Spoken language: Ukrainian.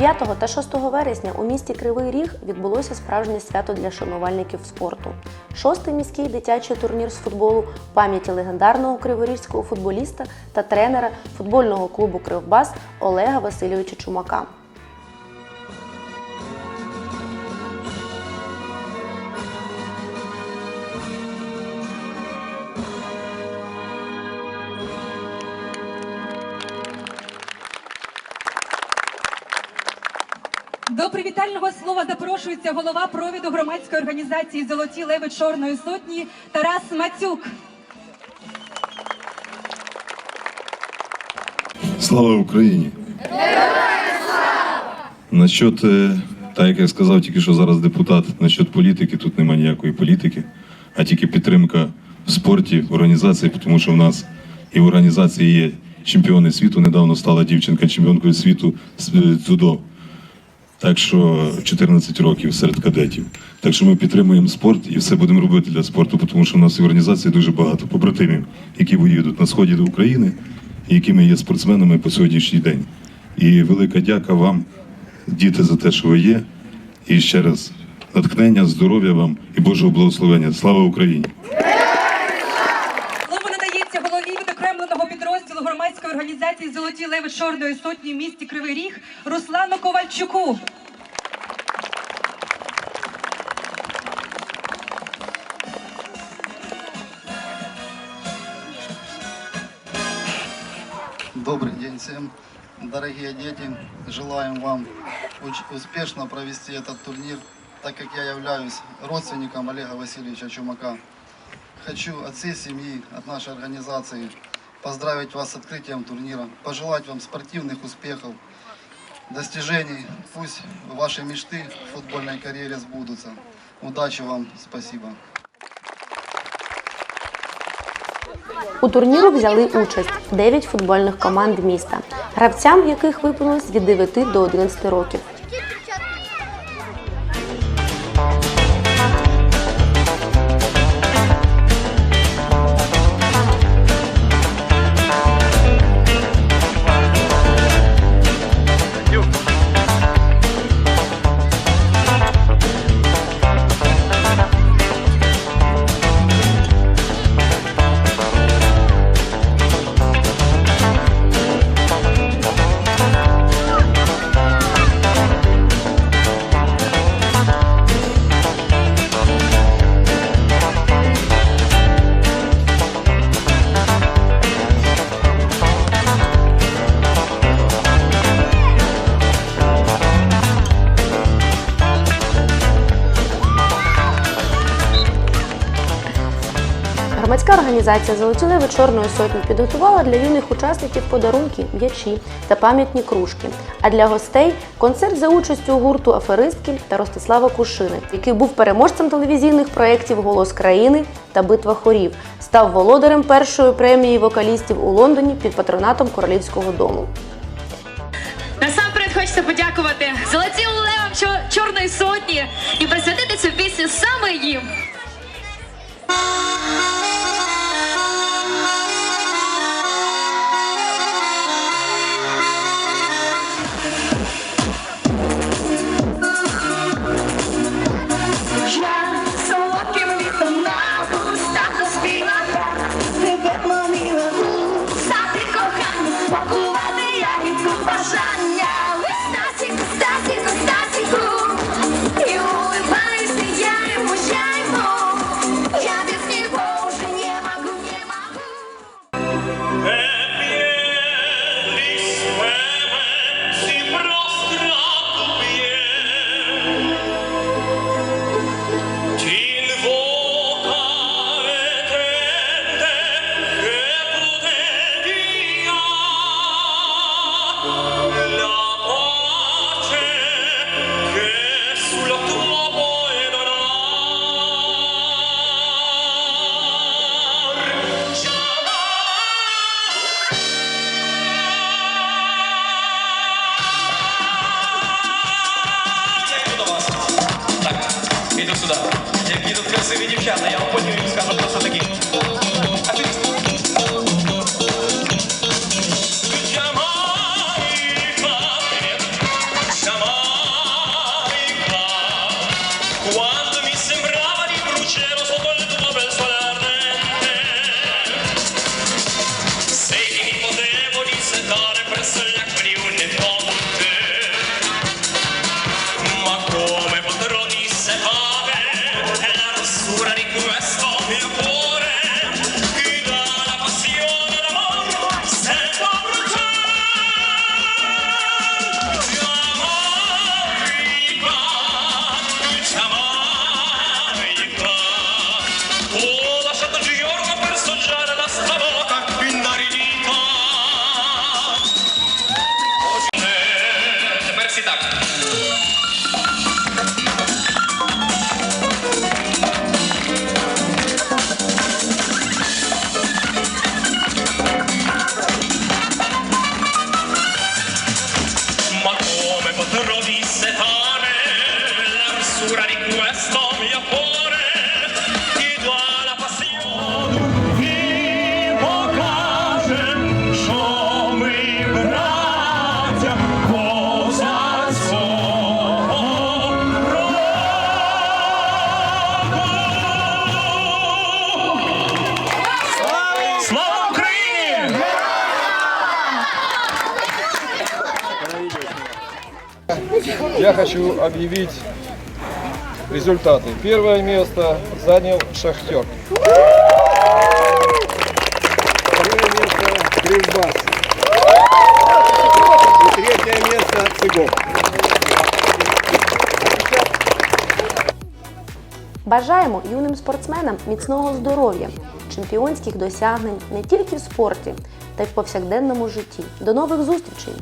5 та 6 вересня у місті Кривий Ріг відбулося справжнє свято для шанувальників спорту. Шостий міський дитячий турнір з футболу пам'яті легендарного криворізького футболіста та тренера футбольного клубу Кривбас Олега Васильовича Чумака. До привітального слова запрошується голова провіду громадської організації Золоті леви Чорної сотні Тарас Мацюк. Слава Україні! Насчет, е, так як я сказав тільки що зараз депутат, насчет політики, тут немає ніякої політики, а тільки підтримка в спорті, в організації, тому що в нас і в організації є чемпіони світу. Недавно стала дівчинка чемпіонкою світу з е, дзюдо. Так що 14 років серед кадетів. Так що ми підтримуємо спорт і все будемо робити для спорту, тому що в нас в організації дуже багато побратимів, які воюють на сході до України, якими є спортсменами по сьогоднішній день. І велика дяка вам, діти, за те, що ви є. І ще раз натхнення, здоров'я вам і Божого благословення. Слава Україні! Організації Золоті леви Чорної сотні в місті Кривий Ріг Руслану Ковальчуку. Добрый день всем. Дорогие дети, желаем вам успешно провести этот турнир, так как я являюсь родственником Олега Васильевича Чумака. Хочу от всей семьи, от нашей организации поздравить вас с открытием турнира, пожелать вам спортивных успехов, достижений. Пусть ваши мечты в футбольной карьере сбудутся. Удачи вам, спасибо. У турніру взяли участь 9 футбольних команд міста, гравцям яких виповнилось від 9 до 11 років. Громадська організація Золоті леви Чорної сотні підготувала для юних учасників подарунки, м'ячі та пам'ятні кружки. А для гостей концерт за участю гурту Аферистки та Ростислава Кушини, який був переможцем телевізійних проєктів Голос країни та Битва хорів, став володарем першої премії вокалістів у Лондоні під патронатом Королівського дому. Насамперед хочеться подякувати золотім левам Чо- Чорної сотні і присвятити цю пісню саме їм. Слава Україні! Я хочу объявить результаты. Первое место занял Шахтер. Второе место Кривбас. И третье место Цыгов. Бажаємо юним спортсменам міцного здоров'я чемпіонських досягнень не тільки в спорті, та й в повсякденному житті. До нових зустрічей!